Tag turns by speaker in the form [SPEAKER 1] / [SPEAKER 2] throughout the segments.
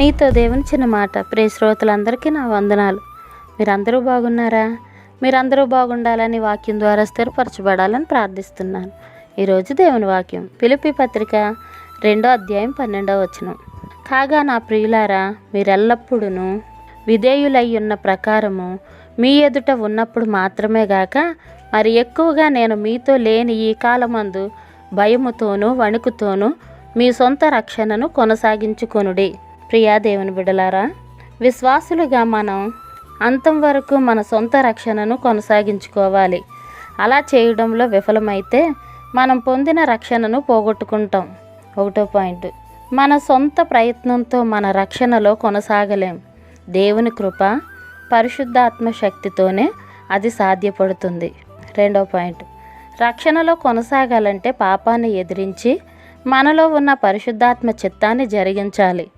[SPEAKER 1] నీతో దేవుని చిన్న మాట. ప్రే శ్రోతలందరికీ నా వందనాలు. మీరందరూ బాగున్నారా? మీరందరూ బాగుండాలని వాక్యం ద్వారా స్థిరపరచబడాలని ప్రార్థిస్తున్నాను. ఈరోజు దేవుని వాక్యం పిలిపి పత్రిక రెండో అధ్యాయం పన్నెండవ వచనం. కాగా నా ప్రియులారా మీరెల్లప్పుడూ విధేయులై ఉన్న ప్రకారము మీ ఎదుట ఉన్నప్పుడు మాత్రమే గాక మరి ఎక్కువగా నేను మీతో లేని ఈ కాలమందు భయముతోనూ వణుకుతోనూ మీ సొంత రక్షణను కొనసాగించుకొనుడి. ప్రియా దేవుని బిడలారా విశ్వాసులుగా మనం అంతం వరకు మన సొంత రక్షణను కొనసాగించుకోవాలి. అలా చేయడంలో విఫలమైతే మనం పొందిన రక్షణను పోగొట్టుకుంటాం. ఒకటో పాయింట్. మన సొంత ప్రయత్నంతో మన రక్షణలో కొనసాగలేం. దేవుని కృప పరిశుద్ధాత్మ శక్తితోనే అది సాధ్యపడుతుంది. రెండో పాయింట్. రక్షణలో కొనసాగాలంటే పాపాన్ని ఎదిరించి మనలో ఉన్న పరిశుద్ధాత్మ చిత్తాన్ని జరిగించాలి.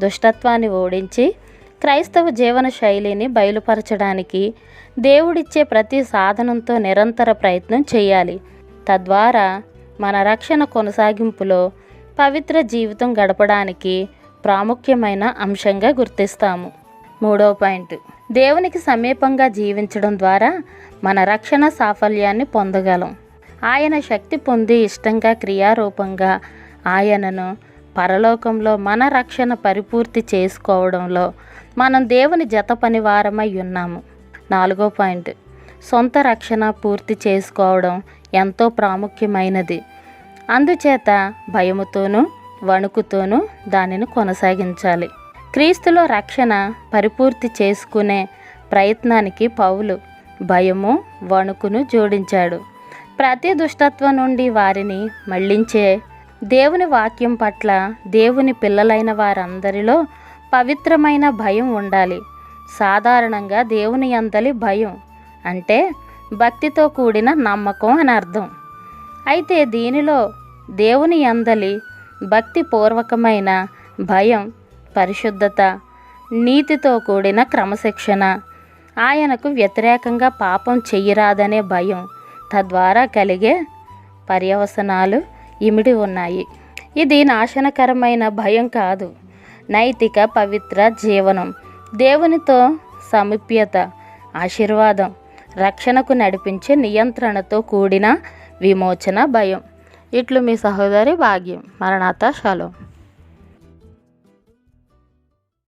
[SPEAKER 1] దుష్టత్వాన్ని ఓడించి క్రైస్తవ జీవన శైలిని బయలుపరచడానికి దేవుడిచ్చే ప్రతి సాధనంతో నిరంతర ప్రయత్నం చేయాలి. తద్వారా మన రక్షణ కొనసాగింపులో పవిత్ర జీవితం గడపడానికి ప్రాముఖ్యమైన అంశంగా గుర్తిస్తాము. మూడో పాయింట్. దేవునికి సమీపంగా జీవించడం ద్వారా మన రక్షణ సాఫల్యాన్ని పొందగలం. ఆయన శక్తి పొంది ఇష్టంగా క్రియారూపంగా ఆయనను పరలోకంలో మన రక్షణ పరిపూర్తి చేసుకోవడంలో మనం దేవుని జత పనివారమై ఉన్నాము. నాలుగో పాయింట్. సొంత రక్షణ పూర్తి చేసుకోవడం ఎంతో ప్రాముఖ్యమైనది. అందుచేత భయముతోనూ వణుకుతోనూ దానిని కొనసాగించాలి. క్రీస్తులో రక్షణ పరిపూర్తి చేసుకునే ప్రయత్నానికి పౌలు భయము వణుకును జోడించాడు. ప్రతి దుష్టత్వం నుండి వారిని మళ్ళించే దేవుని వాక్యం పట్ల దేవుని పిల్లలైన వారందరిలో పవిత్రమైన భయం ఉండాలి. సాధారణంగా దేవుని అందలి భయం అంటే భక్తితో కూడిన నమ్మకం అని అర్థం. అయితే దీనిలో దేవుని అందలి భక్తిపూర్వకమైన భయం పరిశుద్ధత నీతితో కూడిన క్రమశిక్షణ ఆయనకు వ్యతిరేకంగా పాపం చెయ్యరాదనే భయం తద్వారా కలిగే పర్యవసనాలు ఇమిడి ఉన్నాయి. ఇది నాశనకరమైన భయం కాదు. నైతిక పవిత్ర జీవనం. దేవునితో సమీప్యత ఆశీర్వాదం రక్షణకు నడిపించే నియంత్రణతో కూడిన విమోచన భయం. ఇట్లు మీ సహోదరి భాగ్యం. మరణాత షాలో.